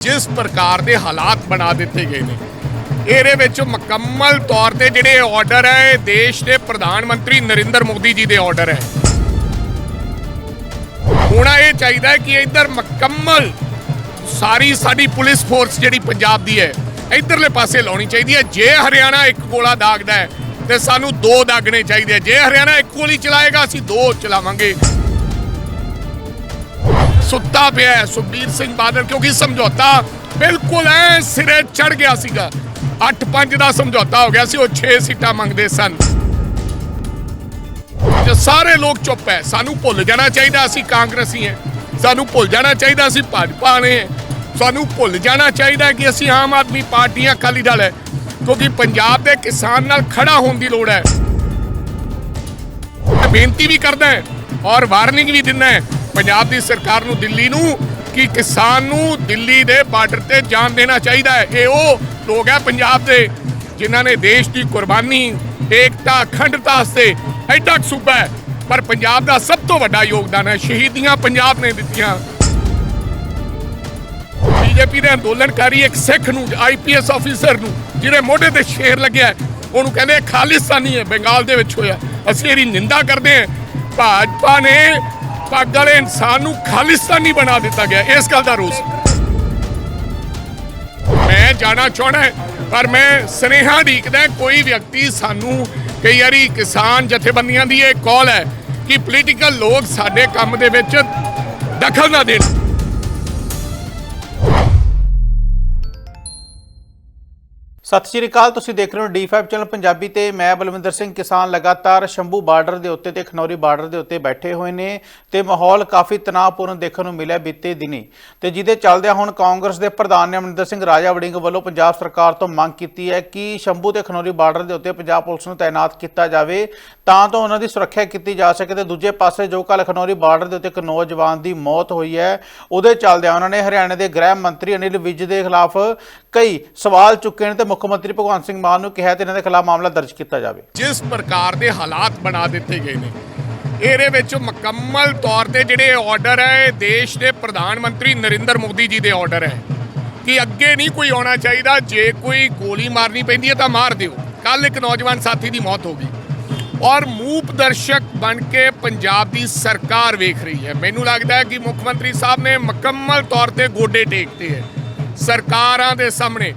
ਜਿਸ ਪ੍ਰਕਾਰ ਦੇ ਹਾਲਾਤ ਬਣਾ ਦਿੱਤੇ ਗਏ ਨੇ। ਇਹਦੇ ਵਿੱਚ ਮੁਕੰਮਲ ਤੌਰ ਤੇ ਜਿਹੜੇ ਆਰਡਰ ਹੈ, ਇਹ ਦੇਸ਼ ਦੇ ਪ੍ਰਧਾਨ ਮੰਤਰੀ ਨਰਿੰਦਰ ਮੋਦੀ ਜੀ ਦੇ ਆਰਡਰ ਹੈ। ਹੋਣਾ ਇਹ ਚਾਹੀਦਾ ਹੈ ਕਿ ਇੱਧਰ ਮੁਕੰਮਲ ਸਾਰੀ ਸਾਡੀ ਪੁਲਿਸ ਫੋਰਸ ਜਿਹੜੀ ਪੰਜਾਬ ਦੀ ਹੈ, ਇੱਧਰਲੇ ਪਾਸੇ ਲਾਉਣੀ ਚਾਹੀਦੀ ਹੈ। ਜੇ ਹਰਿਆਣਾ ਇੱਕ ਗੋਲਾ ਦਾਗਦਾ ਹੈ, ਤੇ ਸਾਨੂੰ ਦੋ ਦਾਗਣੇ ਚਾਹੀਦੇ ਆ। ਜੇ ਹਰਿਆਣਾ ਇੱਕ ਗੋਲੀ ਚਲਾਏਗਾ, ਅਸੀਂ ਦੋ ਚਲਾਵਾਂਗੇ। ਸੁੱਤਾ ਪਿਆ ਸੁਖਬੀਰ ਸਿੰਘ ਬਾਦਲ, ਕਿਉਂਕਿ ਸਮਝੌਤਾ ਬਿਲਕੁਲ ਐ ਸਿਰੇ ਚੜ ਗਿਆ ਸੀਗਾ। 8-5 ਦਾ ਸਮਝੌਤਾ ਹੋ ਗਿਆ ਸੀ, ਉਹ 6 ਸੀਟਾਂ ਮੰਗਦੇ ਸਨ। ਤੇ ਸਾਰੇ ਲੋਕ ਚੁੱਪ ਹੈ, ਸਾਨੂੰ ਭੁੱਲ ਜਾਣਾ ਚਾਹੀਦਾ ਅਸੀਂ ਕਾਂਗਰਸੀ ਹੈ। ਸਾਨੂੰ ਭੁੱਲ ਜਾਣਾ ਚਾਹੀਦਾ ਅਸੀਂ ਭਾਜਪਾ ਨੇ ਸਾਨੂੰ ਭੁੱਲ ਜਾਣਾ ਚਾਹੀਦਾ ਕਿ ਅਸੀਂ ਆਮ ਆਦਮੀ ਪਾਰਟੀਆਂ ਅਕਾਲੀ ਦਲ ਹੈ, ਕਿਉਂਕਿ ਪੰਜਾਬ ਦੇ ਕਿਸਾਨ ਨਾਲ ਖੜਾ ਹੋਣ ਦੀ ਲੋੜ ਹੈ। ਬੇਨਤੀ ਵੀ ਕਰਦਾ ਹੈ ਔਰ ਵਾਰਨਿੰਗ ਵੀ ਦਿੰਦਾ ਹੈ ਪੰਜਾਬ ਦੀ ਸਰਕਾਰ ਨੂੰ, ਦਿੱਲੀ ਨੂੰ, ਕਿ ਕਿਸਾਨ ਨੂੰ ਦਿੱਲੀ ਦੇ ਬਾਰਡਰ ਤੇ ਜਾਣ ਦੇਣਾ ਚਾਹੀਦਾ ਹੈ। ਇਹ ਉਹ ਲੋਕ ਹੈ ਪੰਜਾਬ ਦੇ, ਜਿਨ੍ਹਾਂ ਨੇ ਦੇਸ਼ ਦੀ ਕੁਰਬਾਨੀ, ਏਕਤਾ, ਅਖੰਡਤਾ ਵਾਸਤੇ ਐਡਾ ਸੂਬਾ ਹੈ। ਪਰ ਪੰਜਾਬ ਦਾ ਸਭ ਤੋਂ ਵੱਡਾ ਯੋਗਦਾਨ ਹੈ। ਸ਼ਹੀਦੀਆਂ ਪੰਜਾਬ ਨੇ ਦਿੱਤੀਆਂ। ਬੀਜੇਪੀ ਦੇ ਅੰਦੋਲਨਕਾਰੀ ਇੱਕ ਸਿੱਖ ਨੂੰ ਆਈਪੀਐਸ ਅਫੀਸਰ ਨੂੰ ਜਿਹਦੇ ਮੋਢੇ ਤੇ ਸ਼ੇਰ ਲੱਗਿਆ ਉਹਨੂੰ ਕਹਿੰਦੇ ਖਾਲਿਸਤਾਨੀ ਹੈ, ਬੰਗਾਲ ਦੇ ਵਿੱਚ ਹੋਇਆ। ਅਸੀਂ ਇਹਦੀ ਨਿੰਦਾ ਕਰਦੇ ਹਾਂ। ਭਾਜਪਾ ਨੇ ਪੱਗ ਵਾਲੇ ਇਨਸਾਨ ਨੂੰ ਖਾਲਿਸਤਾਨੀ ਬਣਾ ਦਿੱਤਾ ਗਿਆ, ਇਸ ਗੱਲ ਦਾ ਰੋਸ। ਮੈਂ ਜਾਣਾ ਚਾਹਣਾ ਪਰ ਮੈਂ ਸਨੇਹਾ ਢੀਕਦਾ ਕੋਈ ਵਿਅਕਤੀ ਸਾਨੂੰ ਕਈ ਵਾਰੀ ਕਿਸਾਨ ਜਥੇਬੰਦੀਆਂ ਦੀ ਇਹ ਕਾਲ ਹੈ ਕਿ ਪੋਲੀਟੀਕਲ ਲੋਕ ਸਾਡੇ ਕੰਮ ਦੇ ਵਿੱਚ ਦਖਲ ਨਾ ਦੇਣ। ਸਤਿ ਸ਼੍ਰੀ ਅਕਾਲ, ਤੁਸੀਂ ਦੇਖ ਰਹੇ ਹੋ D5 ਚੈਨਲ ਪੰਜਾਬੀ ਤੇ ਮੈਂ ਬਲਵਿੰਦਰ ਸਿੰਘ ਕਿਸਾਨ ਲਗਾਤਾਰ ਸ਼ੰਭੂ ਬਾਰਡਰ ਦੇ ਉੱਤੇ ਤੇ ਖਨੌਰੀ ਬਾਰਡਰ ਦੇ ਉੱਤੇ ਬੈਠੇ ਹੋਏ ਨੇ ਤੇ ਮਾਹੌਲ ਕਾਫੀ ਤਣਾਅਪੂਰਨ ਦੇਖਣ ਨੂੰ ਮਿਲਿਆ ਬੀਤੇ ਦਿਨੀ। ਤੇ ਜਿਹਦੇ ਚੱਲਦਿਆਂ ਹੁਣ ਕਾਂਗਰਸ ਦੇ ਪ੍ਰਧਾਨ ਨੇ ਅਮਰਿੰਦਰ ਸਿੰਘ ਰਾਜਾ ਵੜਿੰਗ ਵੱਲੋਂ ਪੰਜਾਬ ਸਰਕਾਰ ਤੋਂ ਮੰਗ ਕੀਤੀ ਹੈ ਕਿ ਸ਼ੰਭੂ ਤੇ ਖਨੌਰੀ ਬਾਰਡਰ ਦੇ ਉੱਤੇ ਪੰਜਾਬ ਪੁਲਿਸ ਨੂੰ ਤਾਇਨਾਤ ਕੀਤਾ ਜਾਵੇ, ਤਾਂ ਤੋਂ ਉਹਨਾਂ ਦੀ ਸੁਰੱਖਿਆ ਕੀਤੀ ਜਾ ਸਕੇ ਤੇ ਦੂਜੇ ਪਾਸੇ ਜੋ ਕੱਲ ਖਨੌਰੀ ਬਾਰਡਰ ਦੇ ਉੱਤੇ ਇੱਕ ਨੌਜਵਾਨ ਦੀ ਮੌਤ ਹੋਈ ਹੈ, ਉਹਦੇ ਚੱਲਦਿਆਂ ਉਹਨਾਂ ਨੇ ਹਰਿਆਣਾ ਦੇ ਗ੍ਰਹਿ ਮੰਤਰੀ ਅਨਿਲ ਵਿਜ ਦੇ ਖਿਲਾਫ ਕਈ ਸਵਾਲ ਚੁੱਕੇ ਨੇ ਤੇ ਮੁੱਖ ਮੰਤਰੀ ਭਗਵੰਤ ਸਿੰਘ ਮਾਨ ਨੂੰ ਕਿਹਾ ਤੇ ਇਹਨਾਂ ਦੇ ਖਿਲਾਫ ਮਾਮਲਾ ਦਰਜ ਕੀਤਾ ਜਾਵੇ। ਜਿਸ ਪ੍ਰਕਾਰ ਦੇ ਹਾਲਾਤ ਬਣਾ ਦਿੱਤੇ ਗਏ ਨੇ, ਇਹਦੇ ਵਿੱਚ ਮੁਕੰਮਲ ਤੌਰ ਤੇ ਜਿਹੜੇ ਆਰਡਰ ਹੈ, ਇਹ ਦੇਸ਼ ਦੇ ਪ੍ਰਧਾਨ ਮੰਤਰੀ ਨਰਿੰਦਰ ਮੋਦੀ ਜੀ ਦੇ ਆਰਡਰ ਹੈ। ਕਿ ਅੱਗੇ ਨਹੀਂ ਕੋਈ ਆਉਣਾ ਚਾਹੀਦਾ, ਜੇ ਕੋਈ ਗੋਲੀ ਮਾਰਨੀ ਪੈਂਦੀ ਹੈ ਤਾਂ ਮਾਰ ਦਿਓ। ਕੱਲ ਇੱਕ ਨੌਜਵਾਨ ਸਾਥੀ ਦੀ ਮੌਤ ਹੋ ਗਈ। ਔਰ ਮੂਪ ਦਰਸ਼ਕ ਬਣ ਕੇ ਪੰਜਾਬ ਦੀ ਸਰਕਾਰ ਵੇਖ ਰਹੀ ਹੈ। ਮੈਨੂੰ ਲੱਗਦਾ ਹੈ ਕਿ ਮੁੱਖ ਮੰਤਰੀ ਸਾਹਿਬ ਨੇ ਮੁਕੰਮਲ ਤੌਰ ਤੇ ਗੋਡੇ ਟੇਕਤੇ ਹੈ। ਸਰਕਾਰਾਂ ਦੇ ਸਾਹਮਣੇ।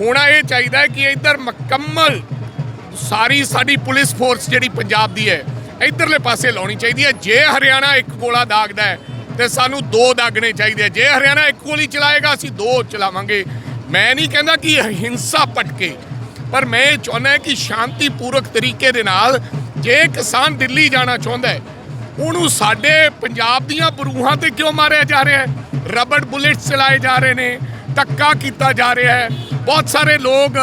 ਹੋਣਾ ਇਹ ਚਾਹੀਦਾ ਕਿ ਇੱਧਰ ਮੁਕੰਮਲ ਸਾਰੀ ਸਾਡੀ ਪੁਲਿਸ ਫੋਰਸ ਜਿਹੜੀ ਪੰਜਾਬ ਦੀ ਹੈ, ਇੱਧਰਲੇ ਪਾਸੇ ਲਾਉਣੀ ਚਾਹੀਦੀ ਹੈ। ਜੇ ਹਰਿਆਣਾ ਇੱਕ ਗੋਲਾ ਦਾਗਦਾ ਹੈ, ਤੇ ਸਾਨੂੰ ਦੋ ਦਾਗਣੇ ਚਾਹੀਦੇ ਆ ਜੇ ਹਰਿਆਣਾ ਇੱਕ ਗੋਲੀ ਚਲਾਏਗਾ, ਅਸੀਂ ਦੋ ਚਲਾਵਾਂਗੇ। ਮੈਂ ਨਹੀਂ ਕਹਿੰਦਾ ਕਿ ਹਿੰਸਾ ਭਟਕੇ, ਪਰ ਮੈਂ ਇਹ ਚਾਹੁੰਦਾ ਕਿ ਸ਼ਾਂਤੀਪੂਰਵਕ ਤਰੀਕੇ ਦੇ ਨਾਲ ਜੇ ਕਿਸਾਨ ਦਿੱਲੀ ਜਾਣਾ ਚਾਹੁੰਦਾ ਹੈ, ਉਹਨੂੰ ਸਾਡੇ ਪੰਜਾਬ ਦੀਆਂ ਬਰੂਹਾਂ ਤੇ ਕਿਉਂ ਮਾਰਿਆ ਜਾ ਰਿਹਾ ਹੈ? ਰਬੜ ਬੁਲੇਟਸ ਚਲਾਏ ਜਾ ਰਹੇ ਨੇ। ਧੱਕਾ ਕੀਤਾ ਜਾ ਰਿਹਾ ਹੈ। ਬਹੁਤ ਸਾਰੇ ਲੋਕ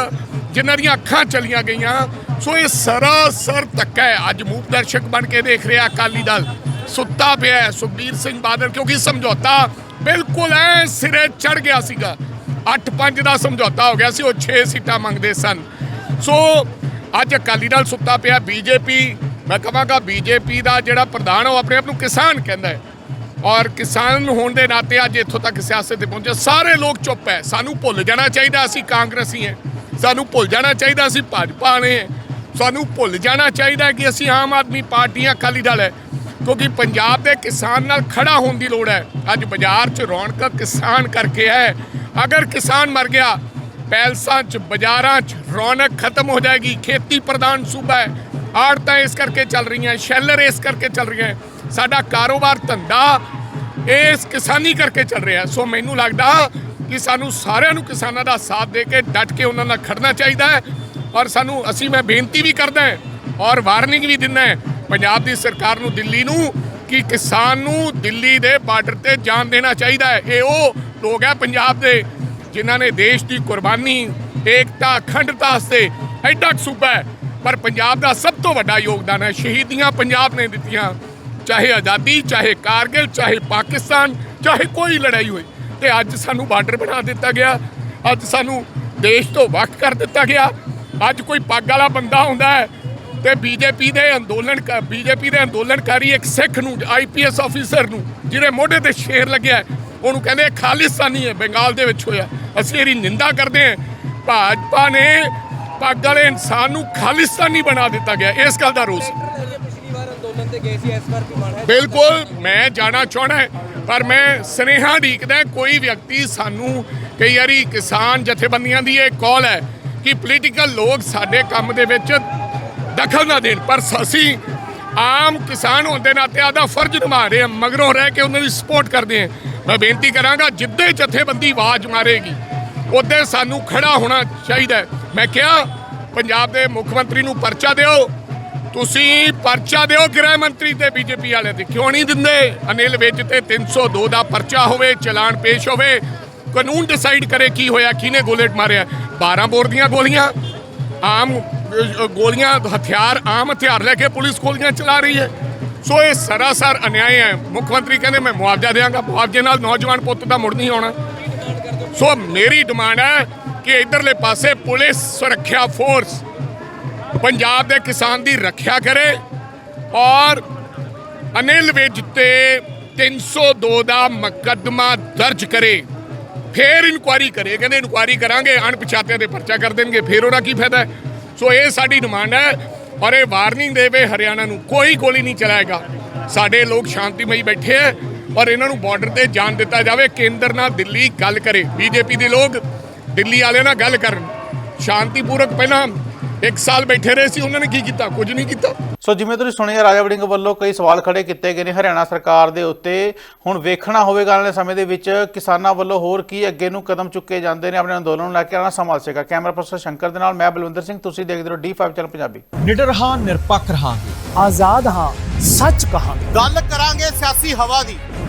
ਜਿਨ੍ਹਾਂ ਦੀਆਂ ਅੱਖਾਂ ਚਲੀਆਂ ਗਈਆਂ। ਸੋ ਇਹ ਸਰਾਸਰ ਧੱਕਾ ਹੈ। ਅੱਜ ਮੂਕ ਦਰਸ਼ਕ ਬਣ ਕੇ ਦੇਖ ਰਿਹਾ ਅਕਾਲੀ ਦਲ। ਸੁੱਤਾ ਪਿਆ ਸੁਖਬੀਰ ਸਿੰਘ ਬਾਦਲ, ਕਿਉਂਕਿ ਸਮਝੌਤਾ ਬਿਲਕੁਲ ਐ ਸਿਰੇ ਚੜ ਗਿਆ ਸੀਗਾ। 8-5 ਦਾ ਸਮਝੌਤਾ ਹੋ ਗਿਆ ਸੀ, ਉਹ 6 ਸੀਟਾਂ ਮੰਗਦੇ ਸਨ। ਸੋ ਅੱਜ ਅਕਾਲੀ ਦਲ ਸੁੱਤਾ ਪਿਆ। ਬੀਜੇਪੀ, ਮੈਂ ਕਹਾਂਗਾ ਬੀਜੇਪੀ ਦਾ ਜਿਹੜਾ ਪ੍ਰਧਾਨ ਉਹ ਆਪਣੇ ਆਪ ਨੂੰ ਕਿਸਾਨ ਕਹਿੰਦਾ ਹੈ। ਔਰ ਕਿਸਾਨ ਹੋਣ ਦੇ ਨਾਤੇ ਅੱਜ ਇੱਥੋਂ ਤੱਕ ਸਿਆਸਤ ਤੇ ਪਹੁੰਚੇ। ਸਾਰੇ ਲੋਕ ਚੁੱਪ ਹੈ। ਸਾਨੂੰ ਭੁੱਲ ਜਾਣਾ ਚਾਹੀਦਾ ਅਸੀਂ ਕਾਂਗਰਸੀ ਹੈ। ਸਾਨੂੰ ਭੁੱਲ ਜਾਣਾ ਚਾਹੀਦਾ ਅਸੀਂ ਭਾਜਪਾ ਨੇ। ਸਾਨੂੰ ਭੁੱਲ ਜਾਣਾ ਚਾਹੀਦਾ ਕਿ ਅਸੀਂ ਆਮ ਆਦਮੀ ਪਾਰਟੀਆਂ ਅਕਾਲੀ ਦਲ ਹੈ। ਕਿਉਂਕਿ ਪੰਜਾਬ ਦੇ ਕਿਸਾਨ ਨਾਲ ਖੜਾ ਹੋਣ ਦੀ ਲੋੜ ਹੈ। ਅੱਜ ਬਾਜ਼ਾਰ 'ਚ ਰੌਣਕ ਕਿਸਾਨ ਕਰਕੇ ਹੈ। ਅਗਰ ਕਿਸਾਨ ਮਰ ਗਿਆ, ਪੈਲਸਾਂ 'ਚ, ਬਾਜ਼ਾਰਾਂ 'ਚ ਰੌਣਕ ਖਤਮ ਹੋ ਜਾਏਗੀ। ਖੇਤੀ ਪ੍ਰਧਾਨ ਸੂਬਾ ਹੈ। ਆੜਤਾਂ ਇਸ ਕਰਕੇ ਚੱਲ ਰਹੀਆਂ, ਸ਼ੈਲਰ ਇਸ ਕਰਕੇ ਚੱਲ ਰਹੀਆਂ। ਸਾਡਾ ਕਾਰੋਬਾਰ ਧੰਦਾ ਇਸ ਕਿਸਾਨੀ ਕਰਕੇ ਚੱਲ ਰਿਹਾ। ਸੋ ਮੈਨੂੰ ਲੱਗਦਾ ਕਿ ਸਾਨੂੰ ਸਾਰਿਆਂ ਨੂੰ ਕਿਸਾਨਾਂ ਦਾ ਸਾਥ ਦੇ ਕੇ ਡਟ ਕੇ ਉਹਨਾਂ ਨਾਲ ਖੜਨਾ ਚਾਹੀਦਾ ਹੈ ਔਰ ਸਾਨੂੰ ਅਸੀਂ ਮੈਂ ਬੇਨਤੀ ਵੀ ਕਰਦਾ ਹਾਂ ਔਰ ਵਾਰਨਿੰਗ ਵੀ ਦਿੰਦਾ ਹਾਂ ਪੰਜਾਬ ਦੀ ਸਰਕਾਰ ਨੂੰ, ਦਿੱਲੀ ਨੂੰ ਕਿ ਕਿਸਾਨ ਨੂੰ ਦਿੱਲੀ ਦੇ ਬਾਰਡਰ ਤੇ ਜਾਣ ਦੇਣਾ ਚਾਹੀਦਾ ਹੈ। ਇਹ ਉਹ ਲੋਕ ਹੈ ਪੰਜਾਬ ਦੇ ਜਿਨ੍ਹਾਂ ਨੇ ਦੇਸ਼ ਦੀ ਕੁਰਬਾਨੀ, ਏਕਤਾ, ਅਖੰਡਤਾ ਵਾਸਤੇ ਐਡਾ ਸੂਬਾ ਹੈ। ਪਰ ਪੰਜਾਬ ਦਾ ਸਭ ਤੋਂ ਵੱਡਾ ਯੋਗਦਾਨ ਹੈ। ਸ਼ਹੀਦੀਆਂ ਪੰਜਾਬ ਨੇ ਦਿੱਤੀਆਂ। ਚਾਹੇ ਆਜ਼ਾਦੀ, ਚਾਹੇ ਕਾਰਗਿਲ, ਚਾਹੇ ਪਾਕਿਸਤਾਨ, ਚਾਹੇ ਕੋਈ ਲੜਾਈ ਹੋਈ। ਤੇ ਅੱਜ ਸਾਨੂੰ ਬਾਰਡਰ ਬਣਾ ਦਿੱਤਾ ਗਿਆ। ਅੱਜ ਸਾਨੂੰ ਦੇਸ਼ ਤੋਂ ਵੱਖ ਕਰ ਦਿੱਤਾ ਗਿਆ। ਅੱਜ ਕੋਈ ਪੱਗ ਵਾਲਾ ਬੰਦਾ ਹੁੰਦਾ ਹੈ ਤੇ ਬੀਜੇਪੀ ਦੇ ਅੰਦੋਲਨ ਬੀਜੇਪੀ ਦੇ ਅੰਦੋਲਨਕਾਰੀ ਇੱਕ ਸਿੱਖ ਨੂੰ ਆਈਪੀਐਸ ਅਫੀਸਰ ਨੂੰ, ਜਿਹਦੇ ਮੋਢੇ ਤੇ ਸ਼ੇਰ ਲੱਗਿਆ ਉਹਨੂੰ ਕਹਿੰਦੇ ਖਾਲਿਸਤਾਨੀ ਹੈ, ਬੰਗਾਲ ਦੇ ਵਿੱਚ ਹੋਇਆ। ਅਸੀਂ ਇਹਦੀ ਨਿੰਦਾ ਕਰਦੇ ਹਾਂ। ਭਾਜਪਾ ਨੇ ਪੱਗ ਵਾਲੇ ਇਨਸਾਨ ਨੂੰ ਖਾਲਿਸਤਾਨੀ ਬਣਾ ਦਿੱਤਾ ਗਿਆ, ਇਸ ਗੱਲ ਦਾ ਰੋਸ ਬਿਲਕੁਲ, ਮੈਂ ਜਾਣਾ ਚਾਹਣਾ ਪਰ ਮੈਂ ਸਨੇਹਾ ਢੀਕਦਾ ਕੋਈ ਵਿਅਕਤੀ ਸਾਨੂੰ ਕਈ ਵਾਰੀ ਕਿਸਾਨ ਜਥੇਬੰਦੀਆਂ ਦੀ ਇਹ ਕਾਲ ਹੈ ਕਿ ਪੋਲੀਟੀਕਲ ਲੋਕ ਸਾਡੇ ਕੰਮ ਦੇ ਵਿੱਚ ਦਖਲ ਨਾ ਦੇਣ, ਪਰ ਅਸੀਂ ਆਮ ਕਿਸਾਨ ਹੋਣ ਦੇ ਨਾਤੇ ਆਦਾ ਫਰਜ਼ ਨਿਭਾ ਰਹੇ ਹਾਂ, ਮਗਰੋਂ ਰਹਿ ਕੇ ਉਹਨਾਂ ਦੀ ਸਪੋਰਟ ਕਰਦੇ ਹਾਂ ਮੈਂ ਬੇਨਤੀ ਕਰਾਂਗਾ, ਜਿੱਦੇ ਜਥੇਬੰਦੀ ਆਵਾਜ਼ ਮਾਰੇਗੀ ਉਹਦੇ ਸਾਨੂੰ ਖੜਾ ਹੋਣਾ ਚਾਹੀਦਾ ਹੈ। ਮੈਂ ਕਿਹਾ, ਪੰਜਾਬ ਦੇ ਮੁੱਖ ਮੰਤਰੀ ਨੂੰ ਪਰਚਾ ਦਿਓ। ਤੁਸੀਂ ਪਰਚਾ ਦਿਓ ਗ੍ਰਹਿ ਮੰਤਰੀ ਤੇ ਬੀਜੇਪੀ ਵਾਲੇ ਤੇ। ਕਿਉਂ ਨਹੀਂ ਦਿੰਦੇ? ਅਨਿਲ ਵਿਜ ਤੇ 302 ਦਾ ਪਰਚਾ ਹੋਵੇ, ਚਲਾਨ ਪੇਸ਼ ਹੋਵੇ, ਕਾਨੂੰਨ ਡਿਸਾਈਡ ਕਰੇ ਕੀ ਹੋਇਆ, ਕਿਹਨੇ ਗੋਲੇਟ ਮਾਰਿਆ? 12 ਬੋਰ ਦੀਆਂ ਗੋਲੀਆਂ, ਆਮ ਗੋਲੀਆਂ, ਹਥਿਆਰ, ਆਮ ਹਥਿਆਰ ਲੈ ਕੇ ਪੁਲਿਸ ਗੋਲੀਆਂ ਚਲਾ ਰਹੀ ਹੈ। ਸੋ ਇਹ ਸਰਾਸਰ ਅਨਿਆਏ ਹੈ। ਮੁੱਖ ਮੰਤਰੀ ਕਹਿੰਦੇ, ਮੈਂ ਮੁਆਵਜ਼ਾ ਦੇਵਾਂਗਾ। ਮੁਆਵਜ਼ੇ ਨਾਲ ਨੌਜਵਾਨ ਪੁੱਤ ਦਾ ਮੁੜ ਨਹੀਂ ਆਉਣਾ। ਸੋ ਮੇਰੀ ਡਿਮਾਂਡ ਹੈ ਕਿ ਇਧਰਲੇ ਪਾਸੇ ਪੁਲਿਸ ਸੁਰੱਖਿਆ ਫੋਰਸ ਪੰਜਾਬ ਦੇ ਕਿਸਾਨ ਦੀ ਰੱਖਿਆ ਕਰੇ ਔਰ ਅਨਿਲ ਵਿਜ ਤੇ 302 ਦਾ ਮੁਕੱਦਮਾ ਦਰਜ ਕਰੇ। ਫੇਰ ਇਨਕੁਆਰੀ ਕਰੇ। ਕਹਿੰਦੇ ਇਨਕੁਆਰੀ ਕਰਾਂਗੇ, ਅਣਪਛਾਤਿਆਂ ਦੇ ਪਰਚਾ ਕਰ ਦੇਣਗੇ, ਫੇਰ ਉਹਦਾ ਕੀ ਫਾਇਦਾ? ਸੋ ਇਹ ਸਾਡੀ ਡਿਮਾਂਡ ਹੈ ਔਰ ਇਹ ਵਾਰਨਿੰਗ ਦੇਵੇ ਹਰਿਆਣਾ ਨੂੰ, ਕੋਈ ਗੋਲੀ ਨਹੀਂ ਚਲਾਏਗਾ। ਸਾਡੇ ਲੋਕ ਸ਼ਾਂਤੀਮਈ ਬੈਠੇ ਹੈ ਔਰ ਇਹਨਾਂ ਨੂੰ ਬਾਰਡਰ ਤੇ ਜਾਣ ਦਿੱਤਾ ਜਾਵੇ, ਕੇਂਦਰ ਨਾਲ ਦਿੱਲੀ ਗੱਲ ਕਰੇ, ਬੀਜੇਪੀ ਦੇ ਲੋਕ। ਦਿੱਲੀ ਵਾਲਿਆਂ ਨਾਲ ਗੱਲ ਕਰਨ। ਸ਼ਾਂਤੀਪੂਰਕ ਪਹਿਲਾਂ ਇੱਕ ਸਾਲ ਬੈਠੇ ਰਹੇ ਸੀ ਉਹਨਾਂ ਨੇ ਕੀ ਕੀਤਾ? ਕੁਝ ਨਹੀਂ ਕੀਤਾ। ਸੋ ਜਿਵੇਂ ਤੁਸੀਂ ਸੁਣਿਆ ਰਾਜਾ ਵੜਿੰਗ ਵੱਲੋਂ ਕਈ ਸਵਾਲ ਖੜੇ ਕੀਤੇ ਗਏ ਨੇ ਹਰਿਆਣਾ ਸਰਕਾਰ ਦੇ ਉੱਤੇ। ਹੁਣ ਵੇਖਣਾ ਹੋਵੇਗਾ ਆਉਣ ਵਾਲੇ ਸਮੇਂ ਦੇ ਵਿੱਚ ਕਿਸਾਨਾਂ ਵੱਲੋਂ ਹੋਰ ਕੀ ਅੱਗੇ ਨੂੰ ਕਦਮ ਚੁੱਕੇ ਜਾਂਦੇ ਨੇ ਆਪਣੇ ਅੰਦੋਲਨ ਨੂੰ ਲੈ ਕੇ। ਆਣਾ ਸੰਭਾਲ ਸੇਗਾ ਕੈਮਰਾ ਪਰਸਨ ਸ਼ੰਕਰ ਦੇ ਨਾਲ ਮੈਂ ਬਲਵਿੰਦਰ ਸਿੰਘ ਤੁਸੀਂ ਦੇਖਦੇ ਰਹੋ D5 ਚੈਨਲ ਪੰਜਾਬੀ। ਨਿਡਰ ਹਾਂ ਨਿਰਪੱਖ ਰਹਾਂਗੇ। ਆਜ਼ਾਦ ਹਾਂ ਸੱਚ ਕਹਾਂਗੇ। ਗੱਲ ਕਰਾਂਗੇ ਸਿਆਸੀ ਹਵਾ ਦੀ।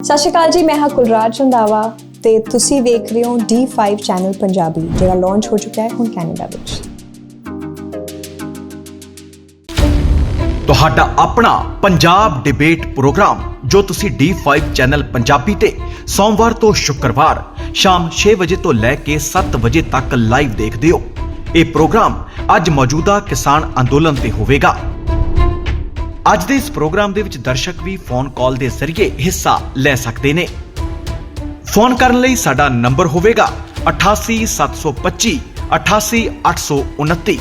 ਸਤਿ ਸ਼੍ਰੀ ਅਕਾਲ ਜੀ, ਮੈਂ ਹਾਂ ਕੁਲਰਾਜ ਰੰਦਾਵਾ ਤੇ ਤੁਸੀਂ ਵੇਖ ਰਹੇ ਹੋ D5 ਚੈਨਲ ਪੰਜਾਬੀ, ਜਿਹੜਾ ਲਾਂਚ ਹੋ ਚੁੱਕਾ ਹੈ ਹੁਣ ਕੈਨੇਡਾ ਵਿੱਚ। ਤੁਹਾਡਾ ਆਪਣਾ ਪੰਜਾਬ ਡਿਬੇਟ ਪ੍ਰੋਗਰਾਮ ਜੋ ਤੁਸੀਂ D5 ਚੈਨਲ ਪੰਜਾਬੀ ਤੇ ਸੋਮਵਾਰ ਤੋਂ ਸ਼ੁੱਕਰਵਾਰ ਸ਼ਾਮ 6 ਵਜੇ ਤੋਂ ਲੈ ਕੇ 7 ਵਜੇ ਤੱਕ ਲਾਈਵ ਦੇਖਦੇ ਹੋ। ਇਹ ਪ੍ਰੋਗਰਾਮ ਅੱਜ ਮੌਜੂਦਾ ਕਿਸਾਨ ਅੰਦੋਲਨ ਤੇ ਹੋਵੇਗਾ। ਅੱਜ ਦੇ ਇਸ ਪ੍ਰੋਗਰਾਮ ਦੇ ਵਿੱਚ ਦਰਸ਼ਕ ਵੀ ਫੋਨ ਕਾਲ ਦੇ ਜ਼ਰੀਏ ਹਿੱਸਾ ਲੈ ਸਕਦੇ ਨੇ। ਫੋਨ ਕਰਨ ਲਈ ਸਾਡਾ ਨੰਬਰ ਹੋਵੇਗਾ 88725 88829